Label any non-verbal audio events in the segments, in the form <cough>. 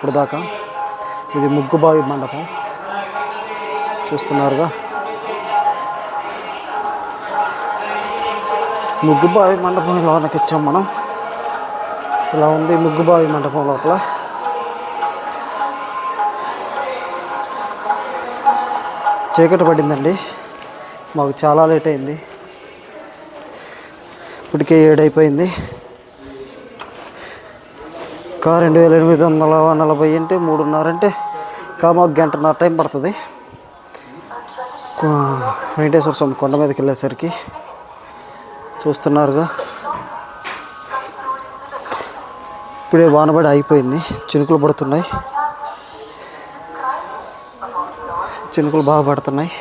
ఇప్పుడు దాకా ఇది ముగ్గుబావి మండపం. చూస్తున్నారుగా. ముగ్గుబావి మండపం లోనకి ఇచ్చాం మనం. ఇలా ఉంది ముగ్గుబావి మండపం లోపల. చీకటి పడిందండి. మాకు చాలా లేట్ అయింది. ఇప్పటికే ఏడైపోయింది. ఇంకా రెండు వేల ఎనిమిది వందల నలభై అంటే మూడున్నర అంటే ఇంకా మాకు గంటన్నర టైం పడుతుంది. వెంకటేశ్వర స్వామి కొండ మీదకి వెళ్ళేసరికి చూస్తున్నారుగా. ఇప్పుడే వానబడి అయిపోయింది చినుకులు పడుతున్నాయి. చినుకులు బాగా పడుతున్నాయి.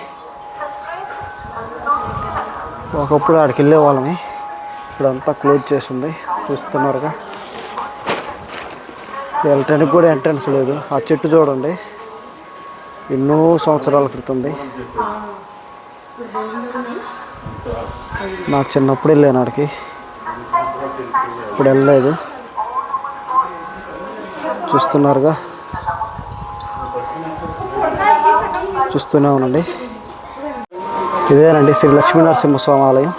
ఒకప్పుడు ఆడికి వెళ్ళే వాళ్ళని ఇప్పుడంతా క్లోజ్ చేసింది. చూస్తున్నారుగా. వెళ్ళటానికి కూడా ఎంట్రన్స్ లేదు. ఆ చెట్టు చూడండి. ఎన్నో సంవత్సరాల క్రితంది. నా చిన్నప్పుడు వెళ్ళాను ఆడికి. ఇప్పుడు వెళ్ళలేదు. చూస్తున్నారుగా. చూస్తూనే ఉండండి. ఇదేనండి శ్రీ లక్ష్మీ నరసింహస్వామి ఆలయం.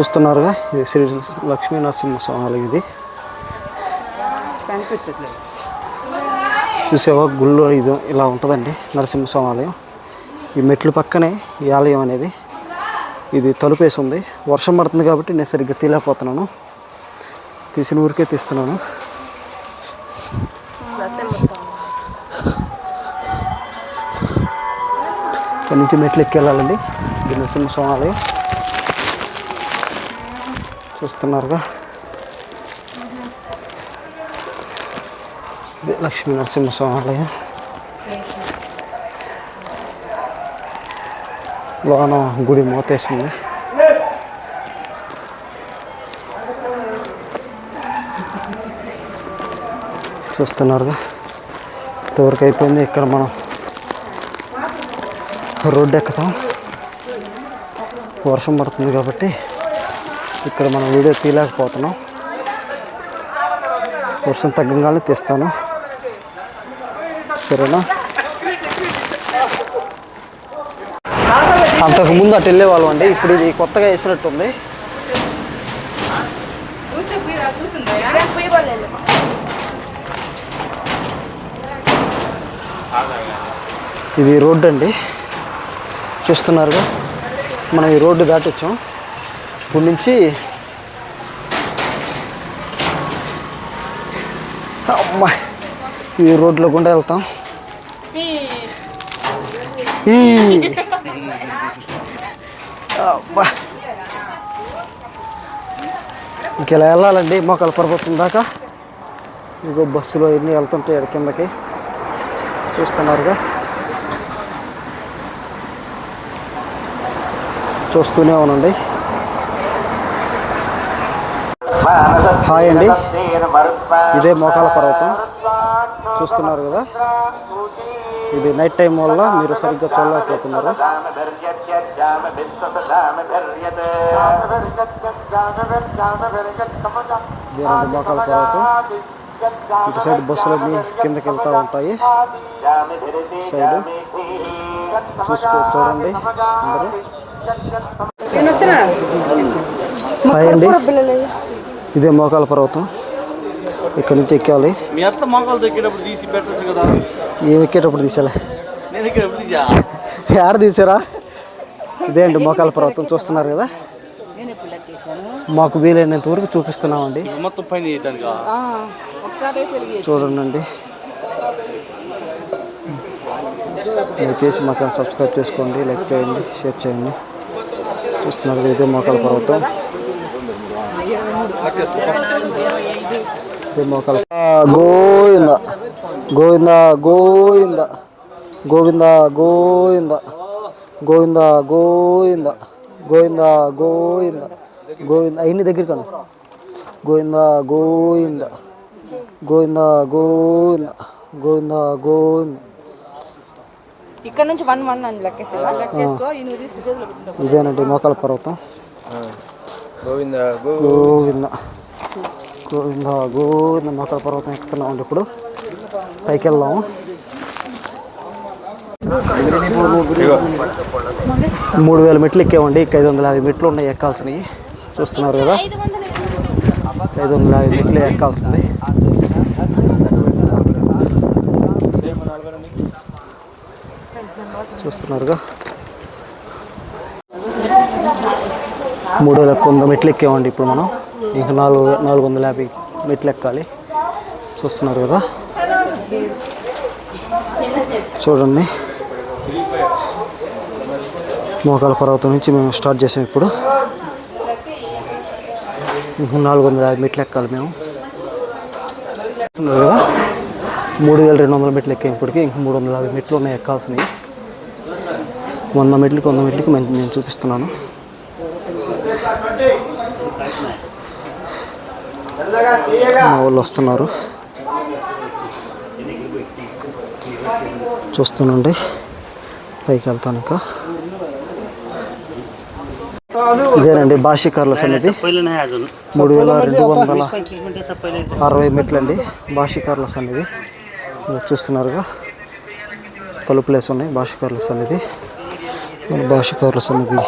చూస్తున్నారుగా. ఇది శ్రీ లక్ష్మీ నరసింహస్వామి ఆలయం ఇది. చూసేవా? గుళ్ళు ఇది ఇలా ఉంటుందండి నరసింహస్వామి ఆలయం. ఈ మెట్లు పక్కనే ఈ ఆలయం అనేది. ఇది తలుపేసి ఉంది వర్షం పడుతుంది కాబట్టి నేను సరిగ్గా తీలేకపోతున్నాను తీసిన ఊరికే తీస్తున్నాను. ఇక్కడ నుంచి మెట్లు ఎక్కి వెళ్ళాలండి ఇది నరసింహస్వామి ఆలయం. చూస్తున్నారుగా. ఇది లక్ష్మీ నరసింహస్వామి ఆలయం లోన గుడి మూతేసింది చూస్తున్నారుగా ఇంతవరకు అయిపోయింది ఇక్కడ మనం రోడ్డు ఎక్కుతాం వర్షం పడుతుంది కాబట్టి ఇక్కడ మనం వీడియో తీయలేకపోతున్నాం వర్షం తగ్గంగానే తీస్తాను సరేనా అంతకు ముందు అటు వెళ్ళేవాళ్ళం అండి ఇప్పుడు ఇది కొత్తగా వేసినట్టుంది. ఇది రోడ్డు అండి చూస్తున్నారుగా మనం ఈ రోడ్డు దాటొచ్చాం. ఇప్పుడు నుంచి అమ్మా ఈ రోడ్లో గుండా వెళ్తాం. ఇంకెలా వెళ్ళాలండి? మొక్కల పర్వతం దాకా. ఇదిగో బస్సులో ఎన్ని వెళ్తుంటాయి ఎడ కిందకి. చూస్తున్నారుగా. చూస్తూనే ఉనండి హాయ్ అండి. ఇదే మోకాల పర్వతం. చూస్తున్నారు కదా. ఇది నైట్ టైం వల్ల మీరు సరిగ్గా చూడలేకపోతున్నారు. ఇదేనండి మోకాల పర్వతం ఇటు సైడ్ బస్సులన్నీ కిందకి వెళ్తూ ఉంటాయి. సైడ్ చూసుకో చూడండి అందరూ. హాయ్ అండి. ఇదే మోకాల పర్వతం. ఇక్కడ నుంచి ఎక్కేవాలి. ఏం ఎక్కేటప్పుడు తీసేలా? ఏడ <laughs> తీసారా? ఇదే అండి మోకాల పర్వతం చూస్తున్నారు కదా? మాకు వీలైనంత వరకు చూపిస్తున్నామండి. చూడండి దయచేసి మా ఛానల్ సబ్స్క్రైబ్ చేసుకోండి లైక్ చేయండి షేర్ చేయండి. చూస్తున్నారు ఇదే మోకాల పర్వతం. గోవింద. గోవింద గోవింద. గోవింద గోవింద. గోవింద గోవింద. గోవింద గోవింద. గోవింద అయిన్ని దగ్గర కను గోవింద గోవింద. గోవింద గోవింద. గోవింద గోవింద. ఇక్కడ నుంచి వన్ వన్ అని లెక్కేసా ఇదేనండి మోకాల పర్వతం. గోవింద. గోవింద. గోవింద గోవింద మోకాల పర్వతం ఎక్కుతున్నామండి ఇప్పుడు పైకి వెళ్దాము మూడు వేల మెట్లు ఎక్కామండి. ఐదు వందల యాభై మెట్లు ఉన్నాయి ఎక్కాల్సినవి. చూస్తున్నారు కదా. ఐదు వందల యాభై మెట్లు ఎక్కాల్సింది. చూస్తున్నారుగా మూడు వేల వంద మెట్లు ఎక్కామండి ఇప్పుడు మనం. ఇంకా నాలుగు నాలుగు వందల యాభై మెట్లు ఎక్కాలి చూస్తున్నారు కదా. చూడండి. మోకాల పర్వతం నుంచి మేము స్టార్ట్ చేసాం ఇప్పుడు. ఇంకా నాలుగు వందల యాభై మెట్లు ఎక్కాలి మేము. చూస్తున్నారు కదా. మూడు వేల రెండు వందల మెట్లు ఎక్కాం ఇప్పటికి ఇంకా మూడు వందల యాభై మెట్లు ఉన్నాయి ఎక్కాల్సినవి. వంద మెట్లకి వంద మెట్లకి నేను చూపిస్తున్నాను. మా వాళ్ళు వస్తున్నారు. చూస్తుండండి. పైకి వెళ్తాను ఇంకా. ఇదేనండి భాషికారుల సన్నిధి. మూడు వేల రెండు వందల అరవై మెట్లండి భాషికారుల సన్నిధి. అనేది చూస్తున్నారుగా. తలుపులేసి ఉన్నాయి భాషికారుల సన్నిధి. మన భాషికారుల సన్నిధి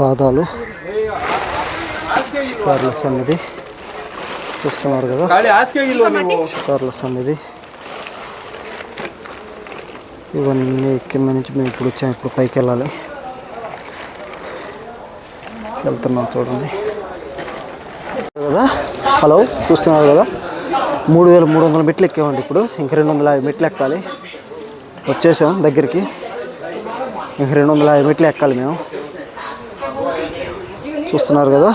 పాదాలు. భాషికారుల సన్నిధి. చూస్తున్నారు కదా. భాషికారుల సన్నిధి ఇవన్నీ కింద నుంచి మేము ఇప్పుడు వచ్చాం ఇప్పుడు పైకి వెళ్ళాలి. వెళ్తున్నాం చూడండి. కదా? హలో చూస్తున్నారు కదా? మూడు వేల మూడు వందల మెట్లు ఎక్కామండి ఇప్పుడు. ఇంక రెండు వందల యాభై మెట్లు ఎక్కాలి. వచ్చేసాం దగ్గరికి. ఇంక రెండు వందల యాభై మెట్లు ఎక్కాలి మేము. చూస్తున్నారు కదా?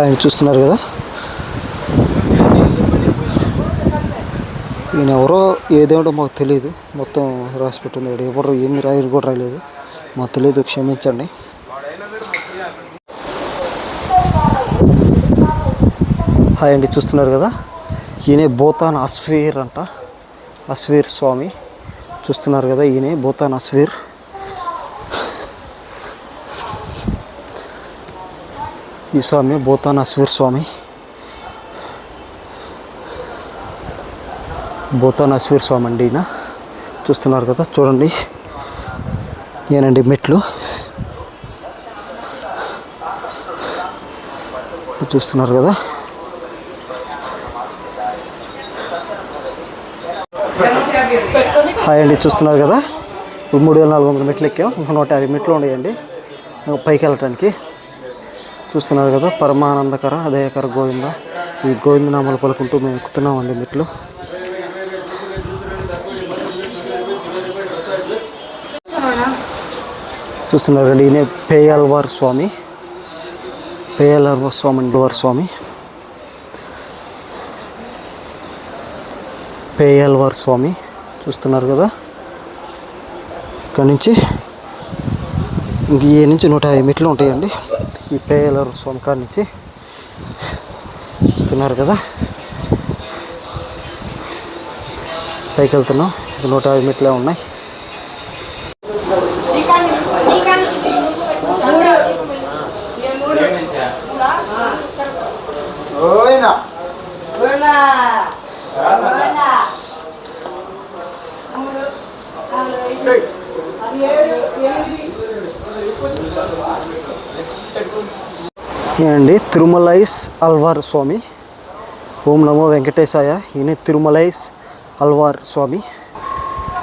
ఆయన చూస్తున్నారు కదా? ఈయన ఎవరో ఏదేమిటో మాకు తెలియదు మొత్తం రాసి పెట్టింది ఇక్కడ. ఎవరు ఏమి రాయరు కూడా రాయలేదు. మాకు తెలియదు క్షమించండి. హాయ్ అండి చూస్తున్నారు కదా? ఈయనే భూతాన్ అస్వీర్ అంట. అస్వీర్ స్వామి. చూస్తున్నారు కదా ఈయనే భూతాన్ అస్వీర్ ఈ స్వామి భూతాన్ స్వామి. భూతాన్ స్వామి అండి ఈయన. చూస్తున్నారు కదా చూడండి. ఏనండి మెట్లు. చూస్తున్నారు కదా. హాయ్ అండి చూస్తున్నారు కదా. మూడు వేల నాలుగు వందల మెట్లు ఎక్కాం. ఇంకా నూట యాభై మెట్లు ఉన్నాయండి. పైకి వెళ్ళటానికి. చూస్తున్నారు కదా పరమానందకర అదయకర గోవింద. ఈ గోవిందనామాలు పలుకుంటూ మేము ఎక్కుతున్నామండి మెట్లు. చూస్తున్నారు కదా ఈయన పేయల్వార్ స్వామి. పేయల్వార్ స్వామి వారి స్వామి. పేయల్వార్ స్వామి చూస్తున్నారు కదా. ఇక్కడ నుంచి ఇంక ఈ నుంచి నూట యాభై మెట్లు ఉంటాయండి. ఈ పేలర్ సొంకా నుంచి చూస్తున్నారు కదా. పైకి వెళ్తున్నాం నూట యాభై మెట్లే ఉన్నాయి ఏనండి తిరుమలైస్ అల్వార్ స్వామి. ఓం నమో వెంకటేశాయ. ఈయన తిరుమలైస్ అల్వార్ స్వామి.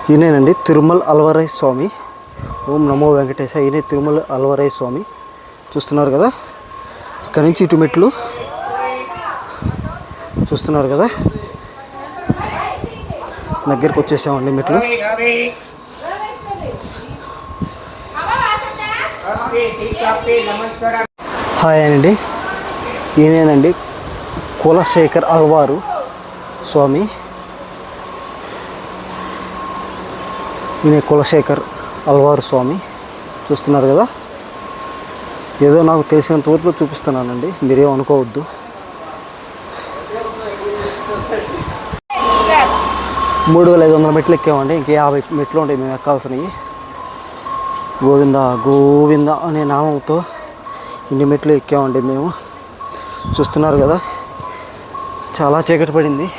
ఈయనేనండి తిరుమల అల్వరై స్వామి. ఓం నమో వెంకటేశాయ. ఈయనే తిరుమల అల్వరై స్వామి. చూస్తున్నారు కదా? ఇక్కడ నుంచి ఇటు మెట్లు. చూస్తున్నారు కదా? దగ్గరికి వచ్చేసామండి మెట్లు. హాయ్ అండి. ఈయనేనండి కులశేఖర్ అల్వారు స్వామి. ఈయన కులశేఖర్ అల్వారు స్వామి. చూస్తున్నారు కదా? ఏదో నాకు తెలిసినంత వరకు చూపిస్తున్నానండి. మీరేం అనుకోవద్దు. మూడు వేల ఐదు వందల మెట్లు ఎక్కామండి. ఇంకా యాభై మెట్లు ఉంటాయి మేము ఎక్కాల్సినవి. గోవింద గోవింద అనే నామంతో ఇన్ని మెట్లు ఎక్కామండి మేము. చూస్తున్నారు కదా. చాలా చీకటి పడింది.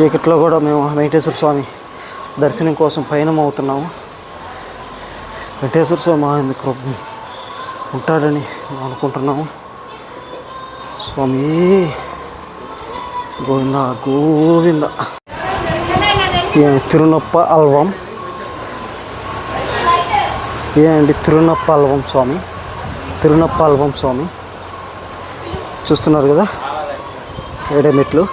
చీకట్లో కూడా మేము వెంకటేశ్వర స్వామి దర్శనం కోసం పయనం అవుతున్నాము. వెంకటేశ్వర స్వామి మా ఉంటాడని అనుకుంటున్నాము. స్వామి గోవింద గోవింద. తిరునప్ప అల్వం? అండి తిరునప్ప అల్వం స్వామి? తిరునప్ప అల్వం స్వామి? చూస్తున్నారు కదా? ఏడే మెట్లు.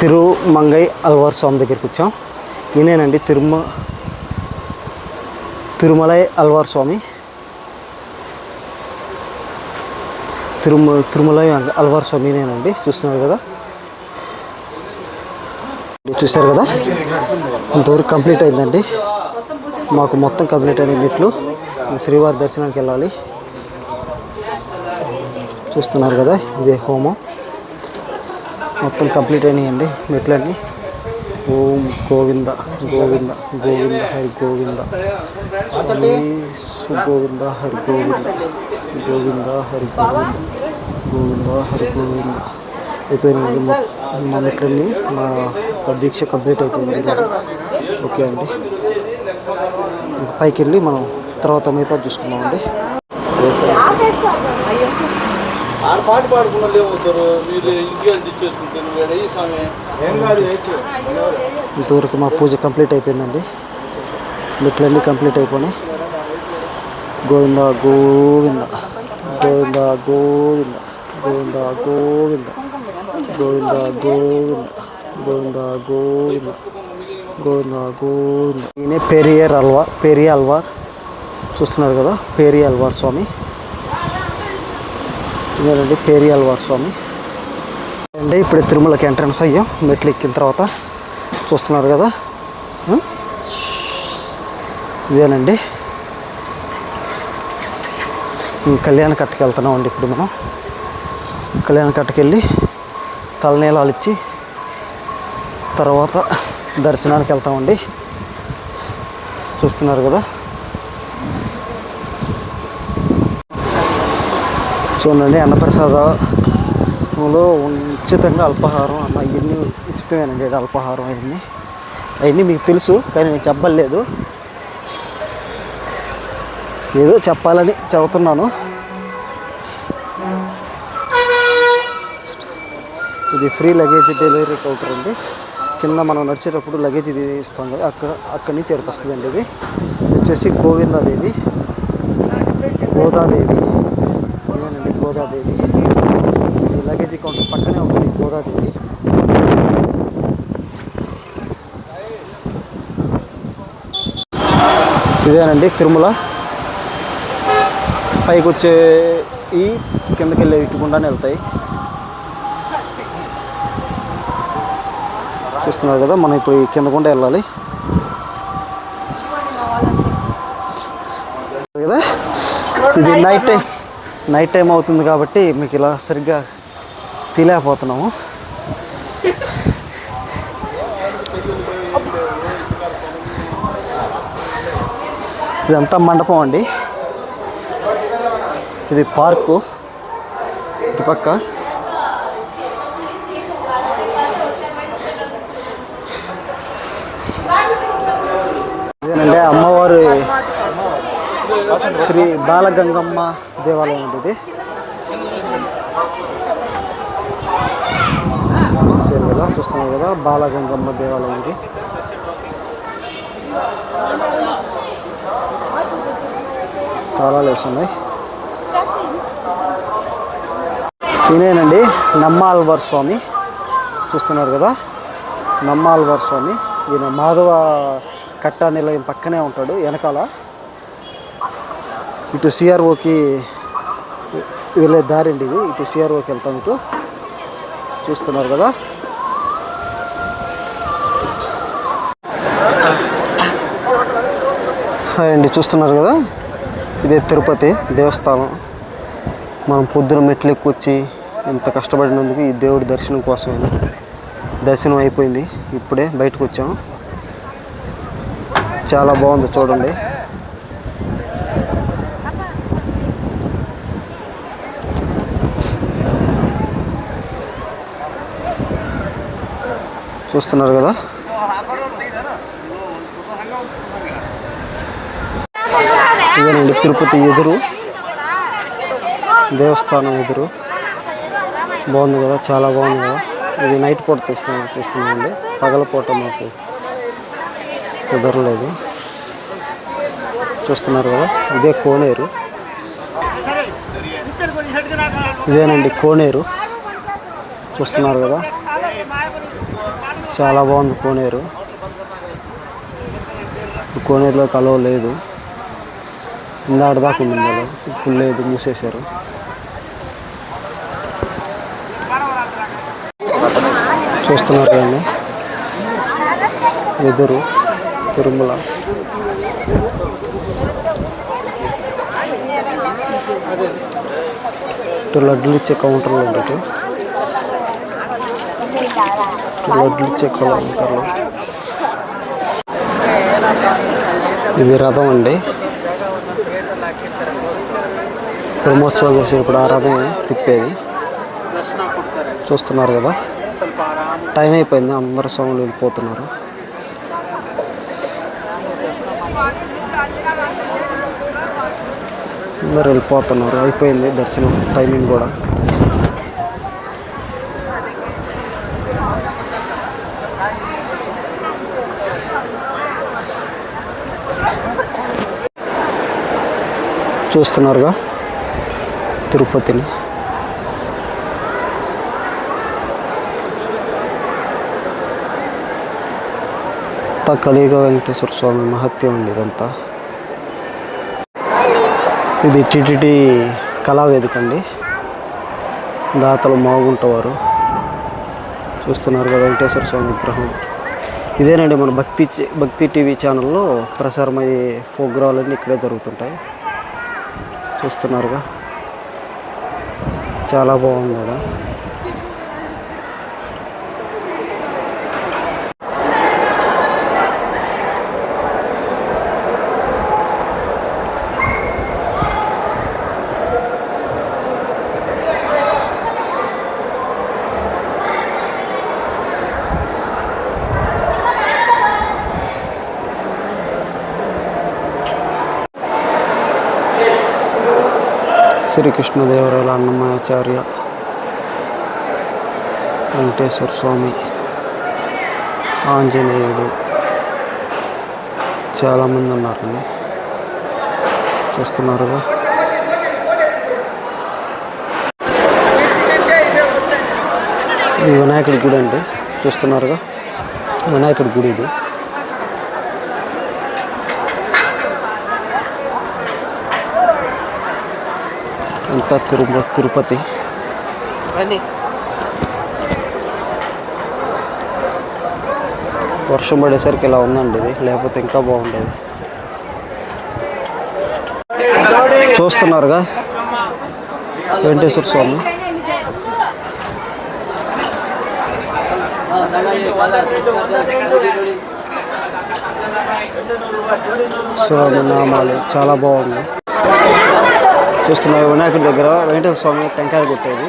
తిరుమంగై అల్వార్ స్వామి దగ్గరికి వచ్చాం. ఈయనేనండి తిరుమ తిరుమలై అల్వార్ స్వామి. తిరుమ తిరుమలై అల్వార్ స్వామి స్వామినేనండి చూస్తున్నారు కదా? చూశారు కదా? ఇంతవరకు కంప్లీట్ అయిందండి. మాకు మొత్తం కంప్లీట్ అయిన మెట్లు. శ్రీవారి దర్శనానికి వెళ్ళాలి. చూస్తున్నారు కదా ఇదే హోమం. మొత్తం కంప్లీట్ అయినాయండి మెట్లన్నీ. ఓం గోవింద గోవింద గోవింద హరి గోవింద. శ్రీ గోవింద హరి గోవింద గోవింద హరి గోవింద గోవింద హరి గోవింద. అయిపోయినాయండి మా మెట్లన్నీ. మా దీక్ష కంప్లీట్ అయిపోయింది ఈరోజు ఓకే అండి. పైకి వెళ్ళి మనం తర్వాత మిగతా చూసుకున్నామండి ఆడ పాట పాడుకున్నా లేవు సార్ మీరు ఇంటికి తెచ్చేసుకుంటారు స్వామి ఏం కాదు ఇంతవరకు మా పూజ కంప్లీట్ అయిపోయిందండి. మెట్లన్నీ కంప్లీట్ అయిపోయినాయి. గోవింద గోవింద. గోవింద గోవింద. గోవింద గోవింద. గోవింద గోవింద. గోవింద గోవింద. గోవింద గోవింద. ఈయన పెరియర్ అల్వార్ పెరియ అల్వార్ చూస్తున్నారు కదా పేరి అల్వార్ స్వామి. ఇదేనండి పేరి అల్వార్ స్వామి. అండి ఇప్పుడు తిరుమలకి ఎంట్రన్స్ అయ్యాం. మెట్లు ఎక్కిన తర్వాత చూస్తున్నారు కదా. ఇదేనండి. కళ్యాణ కట్టకి వెళ్తున్నాం అండి ఇప్పుడు మనం. కళ్యాణ కట్టకెళ్ళి తలనీలాలు ఇచ్చి తర్వాత దర్శనానికి వెళ్తామండి. చూస్తున్నారు కదా. చూడండి అన్నప్రసాదంలో ఉచితంగా అల్పాహారం అన్న ఇవన్నీ ఉచితమేనండి ఇది అల్పాహారం అవన్నీ. అవన్నీ మీకు తెలుసు కానీ నేను చెప్పలేదు ఏదో చెప్పాలని చెబుతున్నాను. ఇది ఫ్రీ లగేజ్ డెలివరీ కౌంటర్ అండి. కింద మనం నడిచేటప్పుడు లగేజ్ ఇది ఇస్తాం కదా అక్కడ అక్కడి నుంచి ఇక్కడికి అండి ఇది వచ్చేసి గోవిందాదేవి. గోదాదేవి. గోదాదేవి ఇది లగేజ్ కౌంటర్ పక్కనే ఉంటుంది గోదాదేవి ఇదేనండి తిరుమల. పైకి వచ్చే ఈ కిందకి వెళ్ళే ఇటుకుండానే వెళ్తాయి. చూస్తున్నారు కదా మనం ఇప్పుడు ఈ కింద గుండా వెళ్ళాలి. కదా? ఇది నైట్ టైం నైట్ టైం అవుతుంది కాబట్టి మీకు ఇలా సరిగ్గా తీలేకపోతున్నాము. ఇదంతా మండపం అండి. ఇది పార్కు ఇటుపక్క. ఇదేనండి అమ్మవారి శ్రీ బాలగంగమ్మ దేవాలయం అండి ఇది. చూసారు కదా చూస్తున్నారు కదా బాలగంగమ్మ దేవాలయం ఇది. తాళాలు వేస్తున్నాయి ఈయనేనండి నమ్మాల్వార్ స్వామి. చూస్తున్నారు కదా నమ్మాల్వార్ స్వామి. ఈయన మాధవ కట్ట నిలయం పక్కనే ఉంటాడు వెనకాల. ఇటు సిఆర్ఓకి వెళ్ళే దారి అండి ఇది. ఇటు సిఆర్ఓకి వెళ్తాం ఇటు. చూస్తున్నారు కదా. హాయ్ అండి చూస్తున్నారు కదా? ఇదే తిరుపతి దేవస్థానం. మనం పొద్దున మెట్లు ఎక్కువచ్చి ఎంత కష్టపడినందుకు ఈ దేవుడి దర్శనం కోసమే దర్శనం అయిపోయింది. ఇప్పుడే బయటకు వచ్చాము చాలా బాగుంది చూడండి. చూస్తున్నారు కదా. ఇదేనండి తిరుపతి ఎదురు. దేవస్థానం ఎదురు. బాగుంది కదా చాలా బాగుంది కదా. ఇది నైట్ పూట తీస్తున్నాం తీస్తున్నామండి. పగలపూట మాకు కుదరలేదు. చూస్తున్నారు కదా ఇదే కోనేరు. ఇదేనండి కోనేరు. చూస్తున్నారు కదా. చాలా బాగుంది కోనేరు. కోనేరులో కలవ లేదు. ఇందాక దాకా ఉంది ఇందులో. ఇప్పుడు లేదు మూసేశారు. చూస్తున్నారు కదండి. ఎదురు తిరుమల. ఇటు లడ్డులు ఇచ్చే కౌంటర్లు ఉండటం ఇటు ఇటు లడ్డులు ఇది రథం అండి. బ్రహ్మోత్సవం చేసేటప్పుడు ఆ రథం తిప్పేది. చూస్తున్నారు కదా. టైం అయిపోయింది అందరు స్వాములు వెళ్ళిపోతున్నారు. అందరు వెళ్ళిపోతున్నారు. అయిపోయింది దర్శనం టైమింగ్ కూడా. చూస్తున్నారుగా తిరుపతిని. అంతా కలియుగ వెంకటేశ్వర స్వామి మహత్యం అండి ఇదంతా. ఇది టిటిటి కళావేదిక అండి. దాతలు మాగుంటవారు. చూస్తున్నారు కదా వెంకటేశ్వర స్వామి విగ్రహం. ఇదేనండి మన భక్తి భక్తి టీవీ ఛానల్లో ప్రసారమయ్యే ప్రోగ్రాలన్నీ ఇక్కడే జరుగుతుంటాయి. చూస్తున్నారుగా. చాలా బాగుంది కదా శ్రీకృష్ణదేవరాయల అన్నమాచార్య వెంకటేశ్వర స్వామి ఆంజనేయుడు చాలామంది ఉన్నారండి. చూస్తున్నారుగా ఇది వినాయకుడి గుడి అండి. చూస్తున్నారుగా వినాయకుడి గుడి ఇది. అంతా తిరుమ తిరుపతి. వర్షం పడేసరికి ఇలా ఉందండి ఇది లేకపోతే ఇంకా బాగుండేది. చూస్తున్నారుగా? వెంకటేశ్వర స్వామి. స్వామి నామాలు చాలా బాగుంది చూస్తున్న వినాయకుడి దగ్గర వెంకటేశ్వర స్వామి టెంకాయలు కొట్టేది.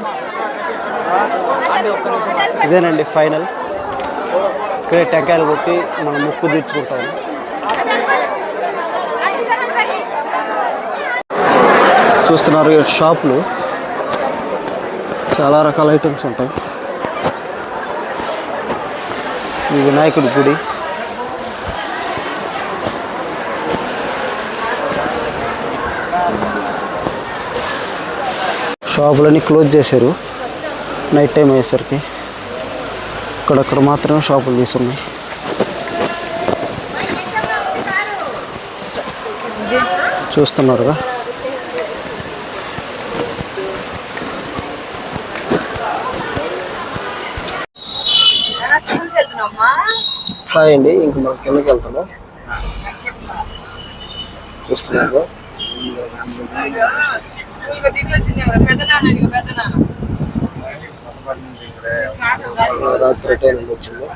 ఇదేనండి ఫైనల్. ఇక్కడే టెంకాయలు కొట్టి మనం ముక్కు తీర్చుకుంటాము. చూస్తున్నారు షాపులు. చాలా రకాల ఐటమ్స్ ఉంటాయి. ఈ వినాయకుడి గుడి. షాపులన్నీ క్లోజ్ చేశారు. నైట్ టైం అయ్యేసరికి. ఇక్కడక్కడ మాత్రమే షాపులు తీసున్నాయి చూస్తున్నారుగా. హాయ్ అండి ఇంక మనం కిందకి వెళ్తాము చూస్తున్నారు రాత్రి టైం వచ్చింది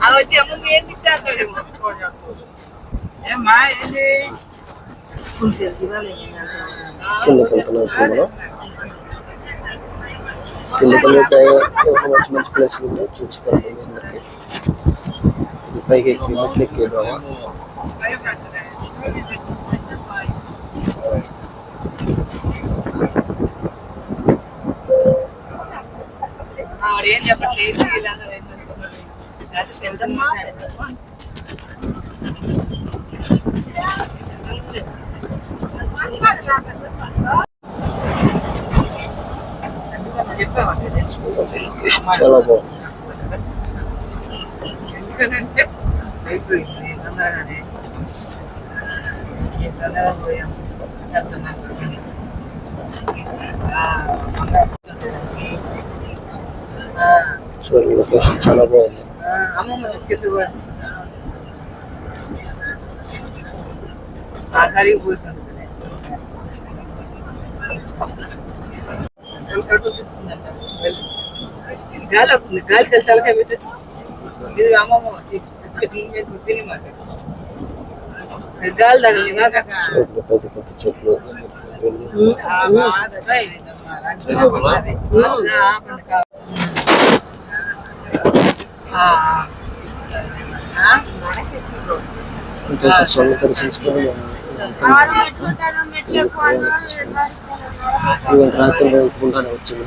అది వచ్చి అమ్మ ఏం తిట్టాడు ఏమ్మా ఏంది కిందకి వెళ్తున్నాం ఇప్పుడు మనం కిందకి వెళ్తే ఒక మంచి మంచి ప్లేస్ ఉంది చూపిస్తాను మీ పైకి ఎక్కి మెట్లు ఎక్కేద్దామా ఏం చెప్పట్లేదు పెద్దమ్మా పెద్దమ్మా. చెప్పావా? చాలా బాగుంది. ఎందుకనంటే అయిపోయింది చూడండి లొకేషన్ చాలా బాగుంది అమ్మమ్మ కూడా గాలి వస్తుంది. గాలి కలిసి తలకాయ పెట్టు ఇది అమ్మమ్మ తిని మాట. గాలి తగిలి చెట్లు ఇవాళ రాత్రి వచ్చింది.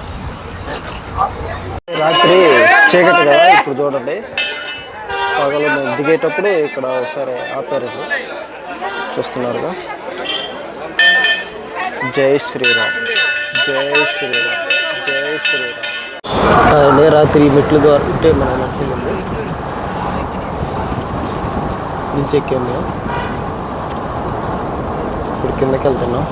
రాత్రి చీకటి కదా ఇప్పుడు చూడండి. పగలు మేము ఇక్కడ ఒకసారి ఆపారు. చూస్తున్నారుగా. జై శ్రీరామ్. జై శ్రీరామ్. జై శ్రీరామ్. రాత్రి మెట్లు ద్వారా మనం మన ఉంది. నుంచి ఎక్కాము మేము. ఇప్పుడు కిందకి వెళ్తున్నాం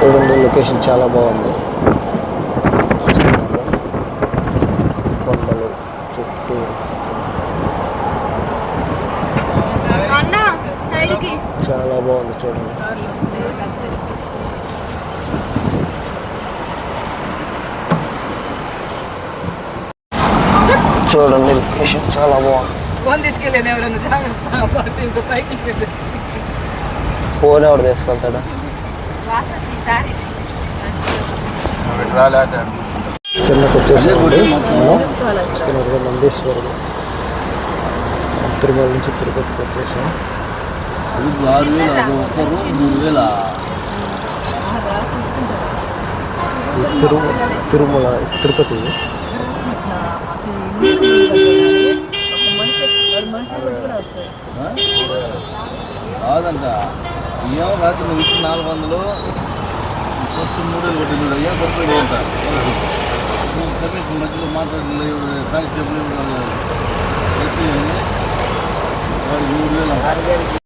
చూడండి లొకేషన్ చాలా బాగుంది? కొండలు చుట్టూ. చాలా బాగుంది చూడండి. చూడండి లొకేషన్ చాలా బాగుంది. ఫోన్ తీసుకెళ్ళాను ఎవరైనా జాగ్రత్త. పైకి. ఫోన్ ఎవరు తీసుకెళ్తాడా? వాసంతి ఈసారి కిందకి వచ్చేసి మనం వస్తున్నట్టుగా నందీశ్వరుడు తిరుమల నుంచి తిరుపతికి వచ్చేసాం తిరు వేల తిరుమల తిరుమల తిరుపతి కాదంట ఏమో రాత్రి నువ్వు నాలుగు వందలు. ఫస్ట్ మూడు వేలు కొట్టింది ఏం కొట్టుకుని ఉంటారు కమిషన్ మధ్యలో మాట్లాడలేదు కానిస్టేబుల్ వాడు మూడు వేలు